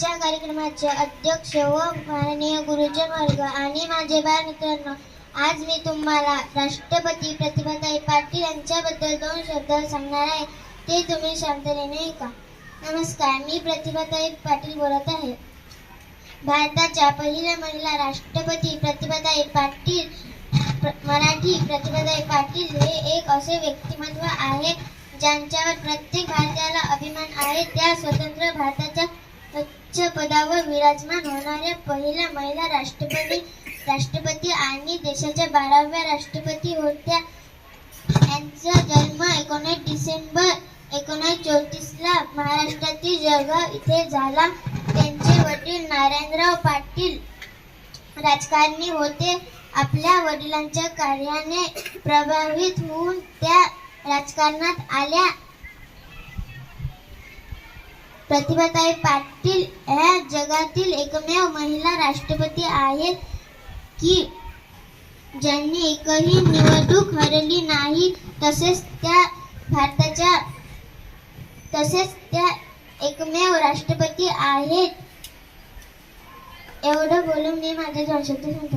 आजच्या कार्यक्रमाचे अध्यक्ष व माननीय गुरुजन वर्ग आणि माझे बाळ मित्रांनो आज मी तुम्हाला राष्ट्रपती प्रतिभाताई पाटील यांच्याबद्दल दोन शब्द सांगणार आहे. ते तुम्ही शांततेने ऐका नमस्कार मी प्रतिभाताई पाटील बोलत आहे. भारताच्या पहिल्या महिला राष्ट्रपती प्रतिभाताई पाटील प्र- मराठी प्रतिभाताई पाटील हे एक असे व्यक्तिमत्व आहे ज्यांच्यावर प्रत्येक भारतीयाला अभिमान आहे. त्या स्वतंत्र भारतात च्या पदावर विराजमान होणाऱ्या पहिल्या महिला राष्ट्रपती राष्ट्रपती आणि देशाच्या बाराव्या राष्ट्रपती होत्या. यांचा जन्म एकोणीस डिसेंबर एकोणीस चौतीसला महाराष्ट्रातील जळगाव इथे झाला. त्यांचे वडील नारायणराव पाटील राजकारणी होते. आपल्या वडिलांच्या कार्याने प्रभावित होऊन त्या राजकारणात आल्या. प्रतिभाताई पाटील ह्या जगातील एकमेव महिला राष्ट्रपती आहेत की ज्यांनी एकही निवडणूक हरली नाही तसेच त्या भारताच्या तसेच त्या एकमेव राष्ट्रपती आहेत. एवढं बोलून मी माझ्या दोन सांगतो